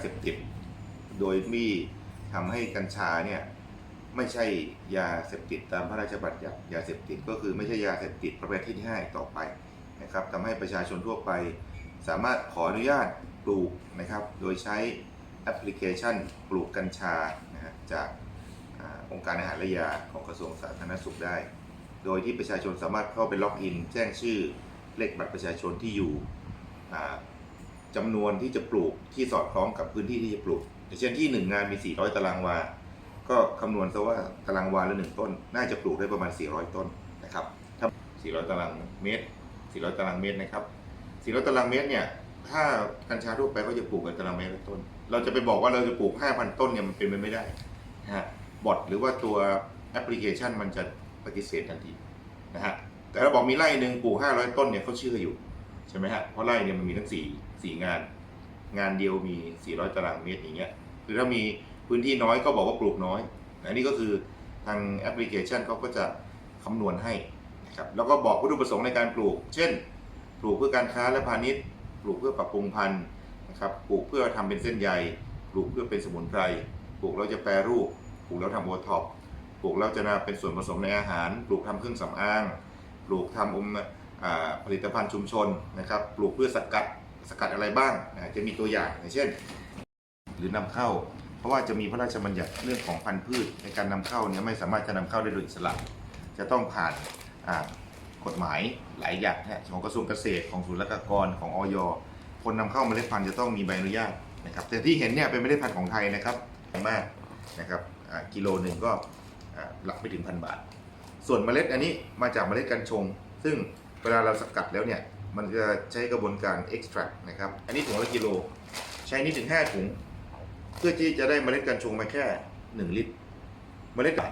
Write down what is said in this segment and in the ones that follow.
เสพติด โดยที่ทำให้กัญชาเนี่ยไม่ใช่ยาเสพติดตามพระราชบัญญัติยาเสพติดก็คือไม่ใช่ยาเสพติดประเภทที่ห้าต่อไปนะครับทำให้ประชาชนทั่วไป สามารถขออนุญาตปลูกนะครับ โดยใช้แอปพลิเคชันปลูกกัญชานะฮะจากอาองค์การอาหารและยาของกระทรวงสาธารณสุขได้ โดยที่ประชาชนสามารถเข้าไปล็อกอิน แจ้งชื่อเลขบัตรประชาชนที่อยู่ อ่าจำนวนที่จะปลูกที่สอดคล้องกับพื้นที่ที่จะปลูกอย่างเช่นที่1งงานมี 400 ตารางวา ก็คำนวณซะว่าตารางวาละหนึ่งต้น น่าจะปลูกได้ประมาณ 400 ต้นนะครับถ้า400 ตารางเมตร 400 ตารางเมตรนะครับ 400 ตารางเมตรเนี่ยถ้ากัญชาทั่วไปก็จะปลูกกันตารางเมตรละต้น เราจะไปบอกว่าเราจะปลูก 5,000 ต้นเนี่ยมันเป็นไปไม่ได้นะฮะบอทหรือว่าตัวแอปพลิเคชันมันจะปฏิเสธทันทีนะฮะแต่เราบอกมีไร่หนึ่งปลูก 500 ต้นเนี่ยเขาเชื่ออยู่ใช่ไหมฮะเพราะไร่เนี่ยมันมีทั้ง4 4งาน งานเดียวมี 400 ตารางเมตรอย่างเงี้ยคือถ้ามีพื้นที่น้อยก็บอกว่าปลูกน้อยอันนี้ก็คือทางแอปพลิเคชันเขาก็จะคำนวณให้นะครับแล้วก็บอกวัตถุประสงค์ในการปลูก เช่น ปลูกเพื่อการค้าและพาณิชย์ ปลูกเพื่อปรับปรุงพันธุ์นะครับปลูกเพื่อทำเป็นเส้นใยปลูกเพื่อเป็นสมุนไพรปลูกแล้วจะแปรรูปปลูกแล้วทำโอท็อปปลูกแล้วจะนำเป็นส่วนผสมในอาหาร ปลูกทำเครื่องสำอาง ปลูกทำอมผลิตภัณฑ์ชุมชนนะครับ ปลูกเพื่อสกัด สกัดอะไรบ้างจะมีตัวอย่างอย่างเช่น หรือนำเข้า เพราะว่าจะมีพระราชบัญญัติเรื่องของพันธุ์พืชในการนำเข้าเนี่ยไม่สามารถจะนำเข้าได้โดยอิสระจะต้องผ่านกฎหมายหลายอย่างนะของกระทรวงเกษตรของศุลกากรของออยคนนำเข้าเมล็ดพันธุ์จะต้องมีใบอนุญาตนะครับแต่ที่เห็นเนี่ยเป็นเมล็ดพันธุ์ของไทยนะครับแพงมากนะครับกิโลหนึ่งก็หลักไปถึงพันบาท ส่วนเมล็ดอันนี้มาจากเมล็ดกัญชง ซึ่งเวลาเราสกัดแล้วเนี่ย มันจะใช้กระบวนการ extract นะครับ อันนี้ถุงละกิโล ใช้นี่ถึง 5 ถุง เพื่อที่จะได้เมล็ดกัญชงมาแค่ 1 ลิตร เมล็ดกัญ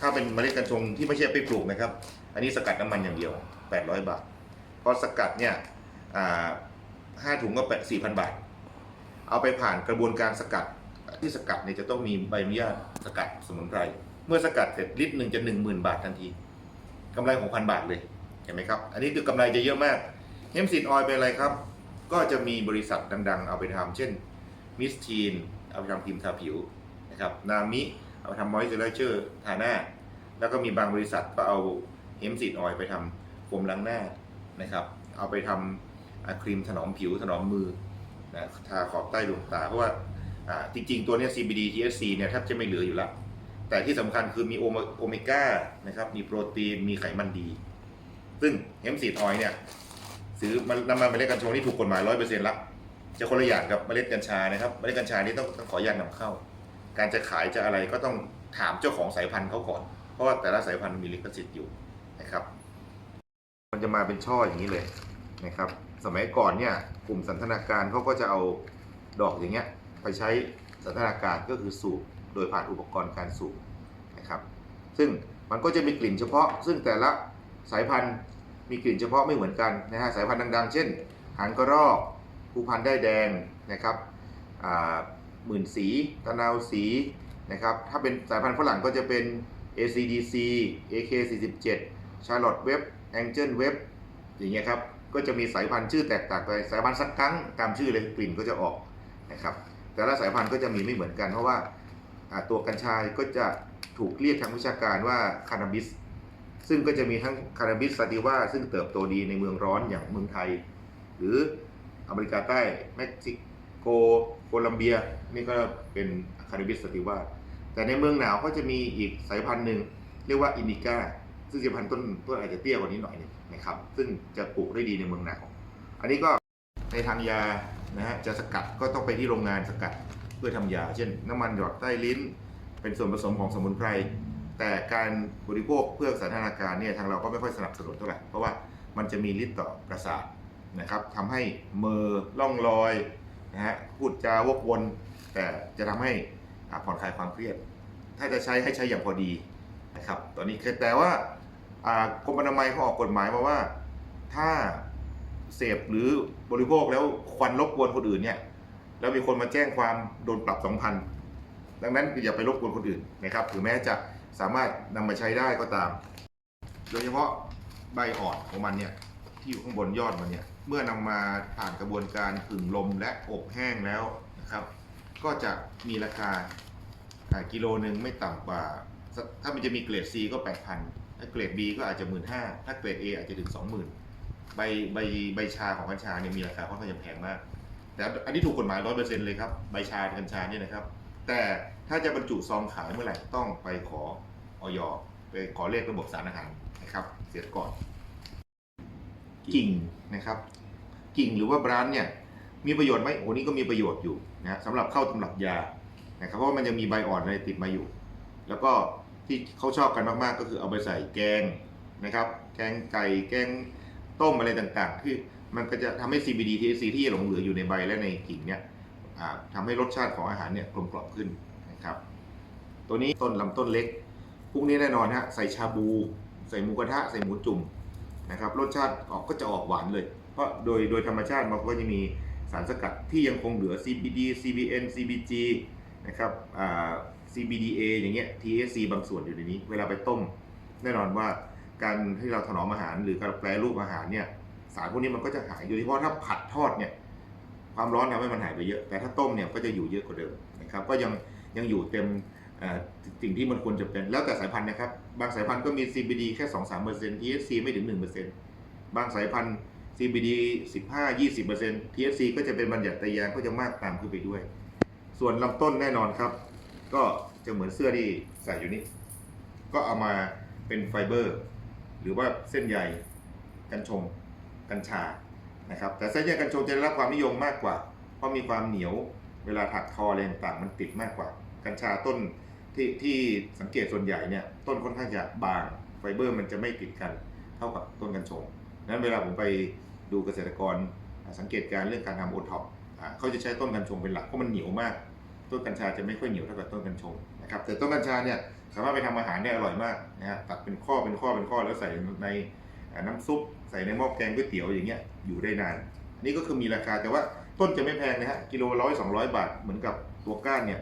ถ้าเป็นเมล็ดกัญชงที่ไม่ใช่ไปปลูกนะครับ อันนี้สกัดน้ำมันอย่างเดียว 800 บาท พอสกัดเนี่ยห้าถุงก็แปดสี่พันบาท เอาไปผ่านกระบวนการสกัดที่สกัดเนี่ยจะต้องมีใบอนุญาตสกัดสมุนไพร เมื่อสกัดเสร็จลิตรหนึ่งจะหนึ่งหมื่นบาททันทีกำไรของพันบาทเลย เห็นไหมครับ อันนี้คือกำไรจะเยอะมาก เฮมซินออยเป็นอะไรครับ ก็จะมีบริษัทดัง ๆ เอาไปทำเช่นมิสทีนเอาไปทำครีมทาผิวนะครับนามิเอาไปทำมอยส์เจอร์เจอร์ทาหน้า แล้วก็มีบางบริษัทก็เอาเฮมซินออยไปทำโฟมล้างหน้านะครับ เอาไปทำครีมถนอมผิวถนอมมือนะทาขอบใต้ดวงตาเพราะว่าอ่าจริงๆ ตัวเนี้ย CBD THC เนี่ยแทบจะไม่เหลืออยู่แล้ว แต่ที่สำคัญคือมีโอเมโอเมก้านะครับ มีโปรตีน มีไขมันดี ซึ่งเฮมซีดออยเนี่ย ซื้อมันน้ำมันเมล็ดกัญชงที่ถูกกฎหมายร้อยเปอร์เซ็นต์ละจะคนละอย่างกับเมล็ดกัญชานะครับเมล็ดกัญชานี่ต้องต้องขออนุญาตนำเข้า การจะขายจะอะไรก็ต้องถามเจ้าของสายพันธุ์เขาก่อน เพราะว่าแต่ละสายพันธุ์มีลิขสิทธิ์อยู่นะครับ มันจะมาเป็นช่ออย่างนี้เลยนะครับ สมัยก่อนเนี่ยกลุ่มสันทนาการเขาก็จะเอาดอกอย่างเงี้ยไปใช้สันทนาการก็คือสูบโดยผ่านอุปกรณ์การสูบนะครับ ซึ่งมันก็จะมีกลิ่นเฉพาะ ซึ่งแต่ละสายพันธุ์ มีกลิ่นเฉพาะไม่เหมือนกันนะฮะสายพันธุ์ดัง ๆ เช่นหางกระรอกภูพันธุ์ได้แดงนะครับหมื่นสีตะนาวสีนะครับถ้าเป็นสายพันธุ์ฝรั่งก็จะเป็น ACDC AK47 Charlotte Web Angel Web อย่างเงี้ยครับก็จะมีสายพันธุ์ชื่อแตกต่างไปสายพันธุ์สักครั้งตามชื่อเลยกลิ่นก็จะออกนะครับแต่ละสายพันธุ์ก็จะมีไม่เหมือนกันเพราะว่าอ่าตัวกัญชาก็จะถูกเรียกทางวิชาการว่าคานาบิส ซึ่งก็จะมีทั้งคานาบิสซาติว่าซึ่งเติบโตดีในเมืองร้อนอย่างเมืองไทย หรืออเมริกาใต้เม็กซิโกโคลัมเบียนี่ก็เป็นคานาบิสซาติว่าแต่ในเมืองหนาวก็จะมีอีกสายพันธุ์หนึ่งเรียกว่าอินดิก้าซึ่งสายพันธุ์ต้นต้นอาจจะเตี้ยกว่านี้หน่อยนึงนะครับ ซึ่งจะปลูกได้ดีในเมืองหนาวอันนี้ก็ในทางยานะฮะจะสกัดก็ต้องไปที่โรงงานสกัดเพื่อทำยา เช่น น้ำมันหยอดใต้ลิ้น เป็นส่วนผสมของสมุนไพร แต่การบริโภคเพื่อสันทนาการเนี่ยทางเราก็ไม่ค่อยสนับสนุนเท่าไหร่เพราะว่ามันจะมีฤทธิ์ต่อประสาทนะครับทำให้เมอล่องลอยนะฮะพูดจาวกวน แต่จะทำให้อาผ่อนคลายความเครียด ถ้าจะใช้ให้ใช้อย่างพอดีนะครับตอนนี้แต่ว่าอ่ากรมอนามัยเขาออกกฎหมายมาว่าถ้าเสพหรือบริโภคแล้วควันรบกวนคนอื่นเนี่ยแล้วมีคนมาแจ้งความโดนปรับสองพันดังนั้นอย่าไปรบกวนคนอื่นนะครับถึงแม้จะ สามารถนำมาใช้ได้ก็ตาม โดยเฉพาะใบอ่อนของมันเนี่ยที่อยู่ข้างบนยอดมันเนี่ยเมื่อนำมาผ่านกระบวนการผึ่งลมและอบแห้งแล้วนะครับ ก็จะมีราคาอ่ากิโลหนึ่งไม่ต่ำกว่า ถ้ามันจะมีเกรด C ก็ 8,000 ถ้าเกรด B ก็อาจจะ 15,000ถ้าเกรด A อาจจะถึง 20,000 ใบใบใบชาของกัญชาเนี่ยมีราคาค่อนข้างจะแพงมาก แต่อันนี้ถูกกฎหมาย 100%เลยครับ ใบชากัญชาเนี่ยนะครับ แต่ ถ้าจะบรรจุซองขายเมื่อไหร่ต้องไปขอออยไปขอเลขระบบสารอาหารนะครับ เสียก่อน กิ่งนะครับ กิ่งหรือว่าบรานเนี่ย มีประโยชน์ไหมโอ้นี่ก็มีประโยชน์อยู่นะสำหรับเข้าตำรับยานะครับเพราะว่ามันยังมีใบอ่อนอะไรติดมาอยู่ แล้วก็ที่เขาชอบกันมากๆ ก็คือเอาไปใส่แกงนะครับ แกงไก่แกงต้มอะไรต่างๆ ที่มันก็จะทำให้ CBD THC ที่หลงเหลืออยู่ในใบและในกิ่งเนี่ยอ่าทำให้รสชาติของอาหารเนี่ยกลมกล่อมขึ้น นะครับ ตัวนี้ต้นลำต้นเล็กพวกนี้แน่นอนฮะใส่ชาบู ใส่หมูกระทะใส่หมูจุ่มนะครับ รสชาติออกก็จะออกหวานเลย เพราะโดยโดยธรรมชาติมันก็จะมีสารสกัดที่ยังคงเหลือ CBD CBN CBG นะครับ CBDA อย่างเงี้ย THC บางส่วนอยู่ในนี้ เวลาไปต้ม แน่นอนว่าการที่เราถนอมอาหารหรือการแปรรูปอาหารเนี่ยสารพวกนี้มันก็จะหายโดยเฉพาะถ้าผัดทอดเนี่ยความร้อนทำให้มันหายไปเยอะ แต่ถ้าต้มเนี่ยก็จะอยู่เยอะกว่าเดิมนะครับ ก็ยัง ยังอยู่เต็มสิ่งที่มันควรจะเป็นแล้วแต่สายพันธุ์นะครับ บางสายพันธุ์ก็มี CBD แค่ 2-3% THC ไม่ถึง 1%บางสายพันธุ์ CBD 15-20% THC ก็จะเป็นบัญญัติยางก็จะมากตามขึ้นไปด้วย ส่วนลำต้นแน่นอนครับ ก็จะเหมือนเสื้อที่ใส่อยู่นี้ก็เอามาเป็นไฟเบอร์ หรือว่าเส้นใยกัญชงกัญชานะครับ แต่เส้นใยกัญชงจะได้รับความนิยมมากกว่า เพราะมีความเหนียวเวลาถักทออะไรต่างมันติดมากกว่า กัญชาต้นที่ที่สังเกตส่วนใหญ่เนี่ยต้นค่อนข้างจะบางไฟเบอร์มันจะไม่ติดกันเท่ากับต้นกัญชงนั้นเวลาผมไปดูเกษตรกรสังเกตการเรื่องการทำโอท็อปเขาจะใช้ต้นกัญชงเป็นหลักเพราะมันเหนียวมาก ต้นกัญชาจะไม่ค่อยเหนียวเท่ากับต้นกัญชงนะครับแต่ต้นกัญชาเนี่ยสามารถไปทำอาหารได้อร่อยมากนะฮะตัดเป็นข้อเป็นข้อเป็นข้อแล้วใส่ในน้ำซุป ใส่ในหม้อแกงก๋วยเตี๋ยวอย่างเงี้ยอยู่ได้นาน นี่ก็คือมีราคาแต่ว่าต้นจะไม่แพงนะฮะกิโลร้อยสองร้อยบาทเหมือนกับตัวก้านเนี่ย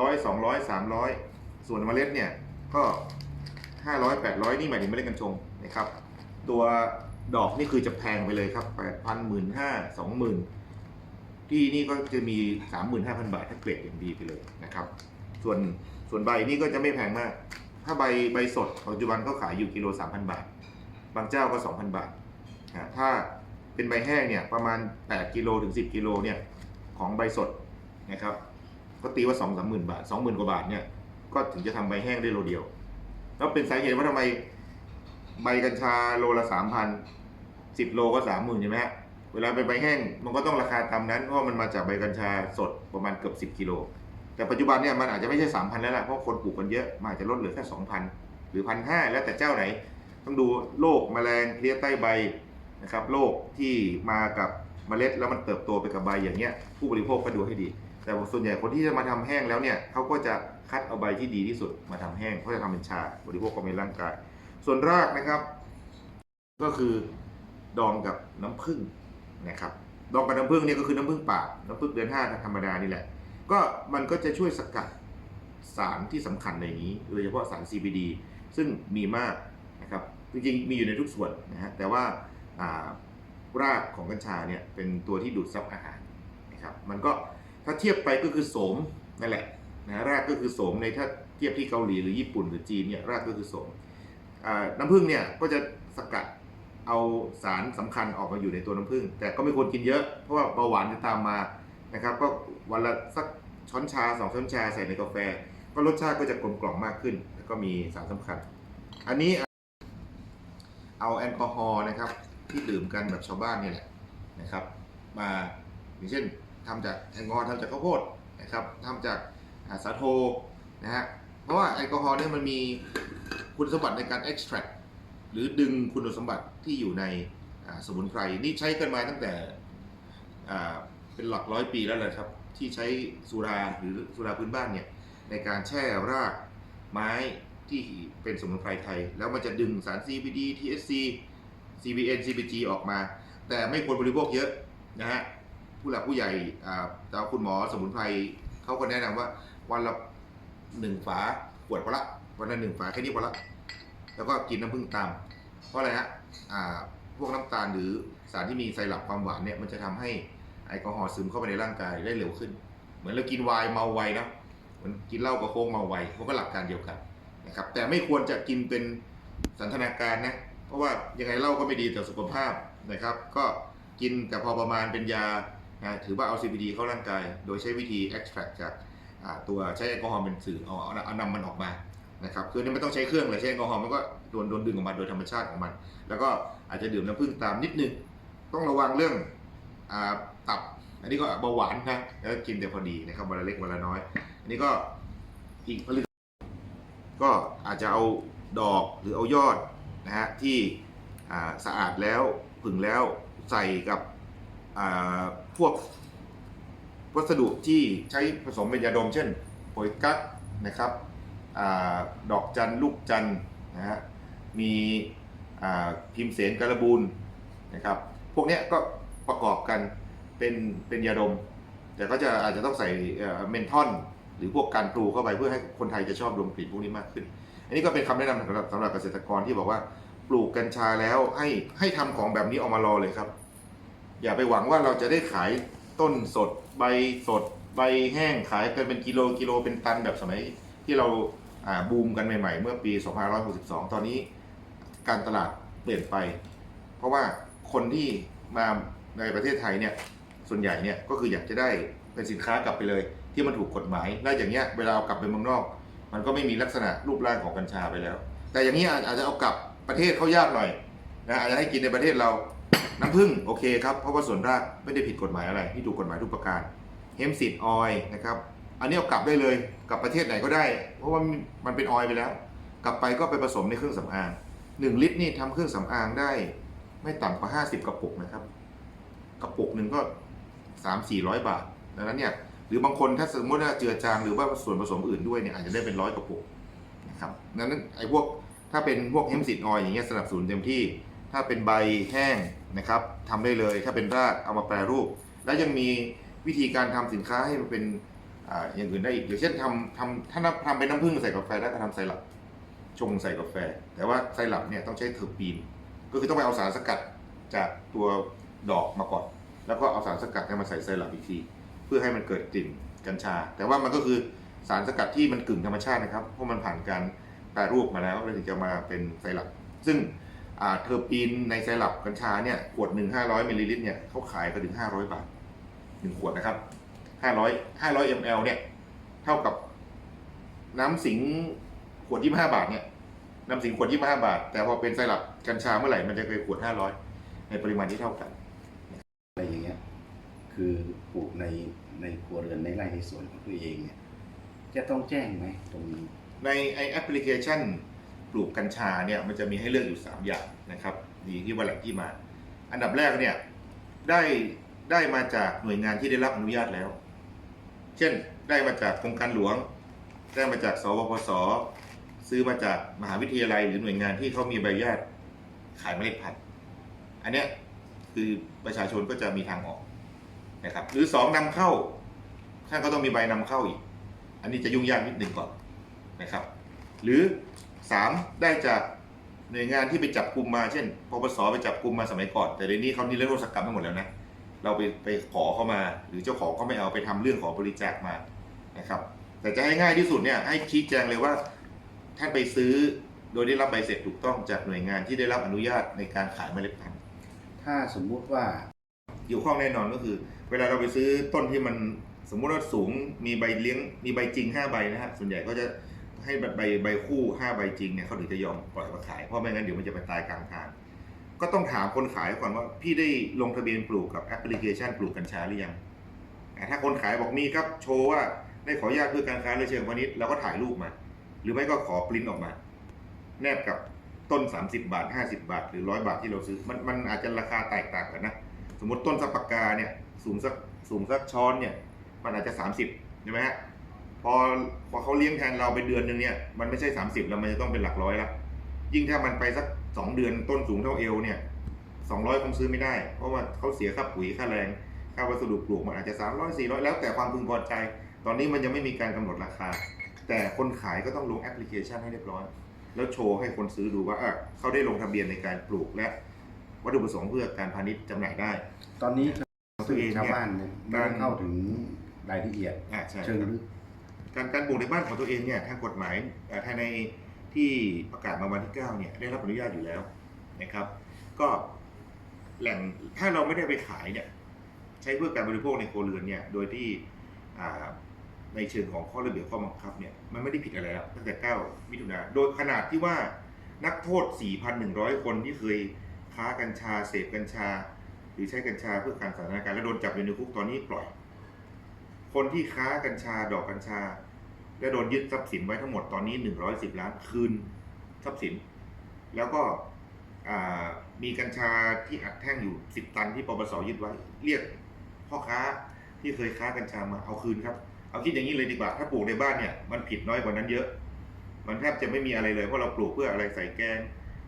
ร้อยสองร้อยสามร้อยส่วนเมล็ดเนี่ยก็ห้าร้อยแปดร้อยนี่หมายถึงเมล็ดกัญชงนะครับ ตัวดอกนี่คือจะแพงไปเลยครับแปดพันหมื่นห้าสองหมื่นที่นี่ก็จะมี35,000บาทถ้าเกรดอย่างดีไปเลยนะครับ ส่วนส่วนใบนี่ก็จะไม่แพงมาก ถ้าใบใบสดปัจจุบันเขาขายอยู่กิโล3,000บาท บางเจ้าก็2,000บาทถ้าเป็นใบแห้งเนี่ยประมาณ 8 กิโลถึง 10 กิโลเนี่ยของใบสดนะครับ ก็ตีว่า2 3 0 0 0 0บาท20,000กว่าบาทเนี่ยก็ถึงจะทำใบแห้งได้โลเดียว แล้วเป็นสาเหตุว่าทำไมใบกัญชาโลละ3,000 10โลก็30,000ใช่ไหมฮะเวลาเป็นใบแห้งมันก็ต้องราคาตามนั้นเพราะมันมาจากใบกัญชาสดประมาณเกือบ10กิโลแต่ปัจจุบันเนี่ยมันอาจจะไม่ใช่3,000แล้วล่ะเพราะคนปลูกกันเยอะมันอาจจะลดเหลือแค่2,000หรือ1,500แล้วแต่เจ้าไหน ต้องดูโรคแมลงเพลี้ยใต้ใบนะครับโรคที่มากับเมล็ดแล้วมันเติบโตไปกับใบอย่างเงี้ยผู้บริโภคก็ดูให้ดี แต่ส่วนใหญ่คนที่จะมาทำแห้งแล้วเนี่ยเขาก็จะคัดเอาใบที่ดีที่สุดมาทำแห้งเพื่อจะทำเป็นชาบริโภคเข้าไปในร่างกาย ส่วนรากนะครับ ก็คือดองกับน้ำผึ้งนะครับดองกับน้ำผึ้งเนี่ยก็คือน้ำผึ้งป่าน้ำผึ้งเดือนห้าธรรมดานี่แหละ ก็มันก็จะช่วยสกัดสารที่สำคัญในนี้โดยเฉพาะสาร CBD ซึ่งมีมากนะครับจริงๆมีอยู่ในทุกส่วนนะฮะแต่ว่ารากของกัญชาเนี่ยเป็นตัวที่ดูดซับอาหารนะครับมันก็ ถ้าเทียบไปก็คือโสมนั่นแหละนะรากก็คือโสมในถ้าเทียบที่เกาหลีหรือญี่ปุ่นหรือจีนเนี่ยรากก็คือโสมน้ำผึ้งเนี่ยก็จะสกัดเอาสารสำคัญออกมาอยู่ในตัวน้ำผึ้งแต่ก็ไม่ควรกินเยอะเพราะว่าเบาหวานจะตามมานะครับ ก็วันละสักช้อนชาสองช้อนชาใส่ในกาแฟ ก็รสชาติก็จะกลมกล่อมมากขึ้น แล้วก็มีสารสำคัญ อันนี้เอาแอลกอฮอล์นะครับที่ดื่มกันแบบชาวบ้านเนี่ยแหละนะครับ มาอย่างเช่น ทำจากแอลกอฮอล์ทำจากข้าวโพดนะครับทำจากาสาโทนะฮะเพราะว่าแอลกอฮอล์เนี่ยมันมีคุณสมบัติในการ extract หรือดึงคุณสมบัติที่อยู่ในสมุนไพรนี่ใช้กันมาตั้งแต่เป็นหลักร้อยปีแล้วเลยครับ ที่ใช้สุราหรือสุราพื้นบ้านเนี่ยในการแช่รากไม้ที่เป็นสมุนไพรไทย แล้วมันจะดึงสาร CBD THC CBN CBG ออกมา แต่ไม่ควรบริโภคเยอะนะฮะ ผู้หลักผู้ใหญ่อ่าแต่ว่าคุณหมอสมุนไพรเขาก็แนะนำว่า วันละหนึ่งฝาขวดพอละ วันละหนึ่งฝาแค่นี้พอละแล้วก็กินน้ำผึ้งตาม เพราะอะไรฮะพวกน้ำตาลหรือสารที่มีไซรัปความหวานเนี่ยมันจะทำให้แอลกอฮอล์ซึมเข้าไปในร่างกายได้เร็วขึ้น เหมือนเรากินไวน์เมาไวน์นะเหมือนกินเหล้ากับโค้งเมาไวน์มันก็หลักการเดียวกันนะครับ แต่ไม่ควรจะกินเป็นสันทนาการนะ เพราะว่ายังไงเหล้าก็ไม่ดีต่อสุขภาพนะครับ ก็กินแต่พอประมาณเป็นยา นะถือว่าเอา CBD เข้าร่างกาย โดยใช้วิธี extract จากตัวใช้แอลกอฮอล์เป็นสื่อเอาเอาเอานำมันออกมานะครับคือนี่ไม่ต้องใช้เครื่องเลยใช้แอลกอฮอล์มันก็โดนโดนดึงออกมาโดยธรรมชาติของมัน แล้วก็อาจจะดื่มน้ำผึ้งตามนิดนึง ต้องระวังเรื่องอตับ อันนี้ก็เบาหวานนะแล้วกินแต่พอดีนะครับวันละเล็กวันละน้อย อันนี้ก็อีกผลิตก็อาจจะเอาดอกหรือเอายอดนะฮะที่สะอาดแล้วผึ่งแล้วใส่กับ พวกวัสดุที่ใช้ผสมเป็นยาดม เช่นโอยกั๊กนะครับอดอกจันลูกจันนะฮะมีพิมพ์เสนการบูลนะครับ พวกนี้ก็ประกอบกันเป็นเป็นยาดม แต่ก็จะอาจจะต้องใส่เมนทอนหรือพวกการปลูเข้าไปเพื่อให้คนไทยจะชอบดมกลิ่นพวกนี้มากขึ้น อันนี้ก็เป็นคำแนะนำสำหรับสำหรับเกษตรกรที่บอกว่าปลูกกัญชาแล้วให้ให้ทำของแบบนี้ออกมารอเลยครับ อย่าไปหวังว่าเราจะได้ขายต้นสดใบสดใบแห้งขายกันเป็นกิโลกิโลเป็นตันแบบสมัยที่เราอ่าบูมกันใหม่ๆ เมื่อปี 2562 ตอนนี้การตลาดเปลี่ยนไป เพราะว่าคนที่มาในประเทศไทยเนี่ยส่วนใหญ่เนี่ยก็คืออยากจะได้เป็นสินค้ากลับไปเลย ที่มันถูกกฎหมายแล้วอย่างเงี้ยเวลาเอากลับไปเมืองนอก มันก็ไม่มีลักษณะรูปร่างของกัญชาไปแล้ว แต่อย่างนี้อาจจะเอากลับประเทศเขายากหน่อยนะอาจจะให้กินในประเทศเรา น้ำผึ้งโอเคครับ เพราะว่าส่วนรากไม่ได้ผิดกฎหมายอะไรที่ถูกกฎหมายทุกประการเฮมซีดออยนะครับ อันนี้เอากลับได้เลยกลับประเทศไหนก็ได้ เพราะว่ามันเป็นออยไปแล้ว กลับไปก็ไปผสมในเครื่องสำอางหนึ่งลิตรนี่ทำเครื่องสำอางได้ ไม่ต่ำกว่า 50 กระปุกนะครับ กระปุกหนึ่งก็ 3 4 0 0 บาทดังนั้นเนี่ยหรือบางคนถ้าสมมติว่าเจือจางหรือว่าส่วนผสมอื่นด้วยเนี่ยอาจจะได้เป็นร้อยกระปุกนะครับดังนั้นไอ้พวกถ้าเป็นพวกเฮมซิดออยอย่างเงี้ยสนับสนุนเต็มที่ ถ้าเป็นใบแห้งนะครับทำได้เลย ถ้าเป็นรากเอามาแปรรูป แล้วยังมีวิธีการทำสินค้าให้มันเป็นออย่างอื่นได้อีกอย่างเช่นทำทำถ้าทำเป็นน้ำผึ้งใส่กาแฟได้ก็ทำไซรัปชงใส่กาแฟ แต่ว่าไซรัปเนี่ยต้องใช้เทอร์ปีน ก็คือต้องไปเอาสารสกัดจากตัวดอกมาก่อน แล้วก็เอาสารสกัดเนี่ยมาใส่ไซรัปอีกที เพื่อให้มันเกิดกลิ่นกัญชา แต่ว่ามันก็คือสารสกัดที่มันกึ่งธรรมชาตินะครับ เพราะมันผ่านการแปรรูปมาแล้วแล้วถึงจะมาเป็นไซรัปซึ่ง เทอร์ปีนในไซรัปกัญชาเนี่ยขวดหนึ่งห้าร้อยมิลลิลิตรเนี่ยเขาขายกันถึงห้าร้อยบาทหนึ่งขวดนะครับห้าร้อยห้าร้อยมลเนี่ย เท่ากับน้ำสิงขวดยี่ห้าบาทเนี่ยน้ำสิงขวดยี่ห้าบาท แต่พอเป็นไซรัปกัญชาเมื่อไหร่มันจะเคยขวดห้าร้อยในปริมาณที่เท่ากันอะไรอย่างเงี้ยคือปลูกในในครัวเรือนในไร่ในสวนของตัวเองเนี่ยจะต้องแจ้งไหมตรงนี้ในไอแอปพลิเคชัน ปลูกกัญชาเนี่ยมันจะมีให้เลือกอยู่ 3 อย่างนะครับดีที่ว่าแหล่งที่มา อันดับแรกเนี่ยได้ได้มาจากหน่วยงานที่ได้รับอนุญาตแล้ว เช่นได้มาจากโครงการหลวง ได้มาจากสวพสซื้อมาจากมหาวิทยาลัยหรือหน่วยงานที่เขามีใบอนุญาตขายเมล็ดพันธุ์อันเนี้ยคือประชาชนก็จะมีทางออกนะครับหรือสองนำเข้าท่านก็ต้องมีใบนำเข้าอีก อันนี้จะยุ่งยากนิดหนึ่งก่อนนะครับ หรือ 3ได้จากหน่วยงานที่ไปจับกลุ่มมาเช่นปปสไปจับกลุ่มมาสมัยก่อน แต่เดี๋ยวนี้เขานิรโทษกรรมไปหมดแล้วนะเราไปไปขอเข้ามา หรือเจ้าของเขาไม่เอาไปทำเรื่องขอบริจาคมานะครับแต่จะให้ง่ายที่สุดเนี่ยให้ชี้แจงเลยว่าท่านไปซื้อโดยได้รับใบเสร็จถูกต้องจากหน่วยงานที่ได้รับอนุญาตในการขายเมล็ดพันธุ์ถ้าสมมุติว่าเกี่ยวข้องแน่นอนก็คือ เวลาเราไปซื้อต้นที่มันสมมุติว่าสูงมีใบเลี้ยงมีใบจริง 5 ใบนะฮะส่วนใหญ่ก็จะ ให้ใบใบคู่5ใบจริงเนี่ยเขาถึงจะยอมปล่อยมาขายเพราะไม่งั้นเดี๋ยวมันจะไปตายกลางทาง ก็ต้องถามคนขายก่อนว่าพี่ได้ลงทะเบียนปลูกกับแอปพลิเคชันปลูกกัญชาหรือยังถ้าคนขายบอกมีครับโชว์ว่าได้ขออนุญาตเพื่อการค้าและเชิงพาณิชย์เราก็ถ่ายรูปมา หรือไม่ก็ขอปริ้นออกมา แนบกับต้น 30 บาท 50 บาท หรือ100บาทที่เราซื้อมันมันอาจจะราคาแตกต่างกันนะ สมมติต้นสักปากกาเนี่ยสูงสักสูงสักช้อนเนี่ยมันอาจจะ 30ใช่ไหมฮะ พอพอเขาเลี้ยงแทนเราไปเดือนหนึงเนี่ยมันไม่ใช่30แล้วมันจะต้องเป็นหลักร้อยละยิ่งถ้ามันไปสัก2เดือนต้นสูงเท่าเอวเนี่ย200คงซื้อไม่ได้ เพราะว่าเขาเสียค่าปุ๋ยค่าแรงค่าวัสดุปลูกมันอาจจะ300 400แล้วแต่ความพึงพอใจ ตอนนี้มันยังไม่มีการกำหนดราคา แต่คนขายก็ต้องลงแอปพลิเคชันให้เรียบร้อย แล้วโชว์ให้คนซื้อดูว่าเออเขาได้ลงทะเบียนในการปลูกและวัตถุประสงค์เพื่อการพาณิชย์จำหน่ายได้ ตอนนี้ตัวเองเนี่ยชาวบ้านเนี่ยไม่การได้เข้าถึงรายละเอียดอ่าใช่เชิงครับลึก การการปลูกในบ้านของตัวเองเนี่ยทางกฎหมายภายในที่ประกาศมาวันที่9เนี่ยได้รับอนุญาตอยู่แล้วนะครับ ก็แหล่งถ้าเราไม่ได้ไปขายเนี่ยใช้เพื่อการบริโภคในครเรือนเนี่ยโดยที่ในเชิงของข้อระเบียบข้อบังคับเนี่ยมันไม่ได้ผิดอะไรแล้วตั้งแต่ 9 มิถุนาโดยขนาดที่ว่านักโทษ 4,100 คนที่เคยค้ากัญชาเสพกัญชา หรือใช้กัญชาเพื่อการสันทนการและโดนจับอยู่ในคุกตอนนี้ปล่อย คนที่ค้ากัญชาดอกกัญชา และโดนยึดทรัพย์สินไว้ทั้งหมดตอนนี้ 110 ล้านคืนทรัพย์สิน แล้วก็มีกัญชาที่อัดแท่งอยู่ 10 ตันที่ปปสยึดไว้ เรียกพ่อค้าที่เคยค้ากัญชามาเอาคืนครับ เอาคิดอย่างนี้เลยดีกว่า ถ้าปลูกในบ้านเนี่ยมันผิดน้อยกว่านั้นเยอะ มันแทบจะไม่มีอะไรเลยเพราะเราปลูกเพื่ออะไรใส่แกง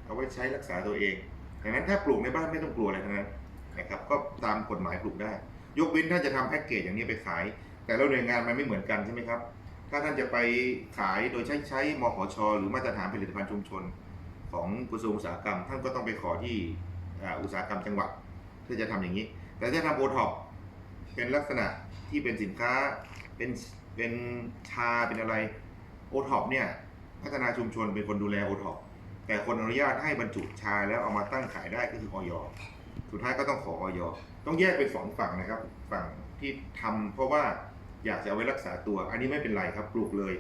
เอาไว้ใช้รักษาตัวเองดังนั้นถ้าปลูกในบ้านไม่ต้องกลัวอะไรทั้งนั้นนะครับ ก็ตามกฎหมายปลูกได้ ยกเว้นถ้าจะทำแพ็กเกจอย่างนี้ไปขาย แต่ละหน่วยงานมันไม่เหมือนกันใช่ไหมครับ ถ้าท่านจะไปขายโดยใช้ใช้มหชหรือมาตรฐานผลิตภัณฑ์ชุมชน ของกระทรวงอุตสาหกรรม ท่านก็ต้องไปขอที่อุตสาหกรรมจังหวัดเพื่อจะทำอย่างนี้ แต่ถ้าทำโอท็อปเป็นลักษณะที่เป็นสินค้าเป็นเป็นชาเป็นอะไรโอท็อปเนี่ยพัฒนาชุมชนเป็นคนดูแลโอท็อปแต่คนอนุญาตให้บรรจุชาแล้วเอามาตั้งขายได้ก็คือออยสุดท้ายก็ต้องขอออยต้องแยกเป็นสองฝั่งนะครับ ฝั่งที่ทำเพราะว่า อยากจะเอาไว้รักษาตัว อันนี้ไม่เป็นไรครับปลูกเลย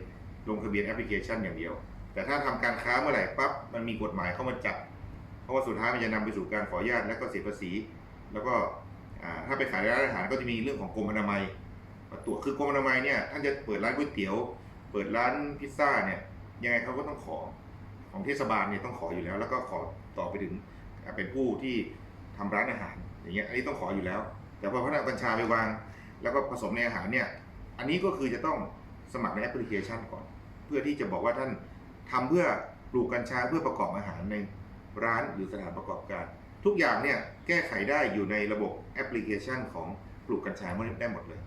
ลงทะเบียนแอปพลิเคชันอย่างเดียว แต่ถ้าทำการค้าเมื่อไหร่ปั๊บมันมีกฎหมายเข้ามาจับ เพราะว่าสุดท้ายมันจะนำไปสู่การขออนุญาตและก็เสียภาษี แล้วก็ถ้าไปขายในร้านอาหารก็จะมีเรื่องของกรมอนามัยมาตรวจคือกรมอนามัยเนี่ยท่านจะเปิดร้านก๋วยเตี๋ยว เปิดร้านพิซซ่าเนี่ยยังไงเขาก็ต้องขอของเทศบาลเนี่ยต้องขออยู่แล้ว แล้วก็ขอต่อไปถึงเป็นผู้ที่ทำร้านอาหารอย่างเงี้ยอันนี้ต้องขออยู่แล้ว แต่พอพนักบัญชาไปวาง แล้วก็ผสมในอาหารเนี่ย อันนี้ก็คือจะต้องสมัครในแอปพลิเคชันก่อน เพื่อที่จะบอกว่าท่านทำเพื่อปลูกกัญชาเพื่อประกอบอาหารในร้านหรือสถานประกอบการ ทุกอย่างเนี่ยแก้ไขได้อยู่ในระบบแอปพลิเคชันของปลูกกัญชาได้หมดเลย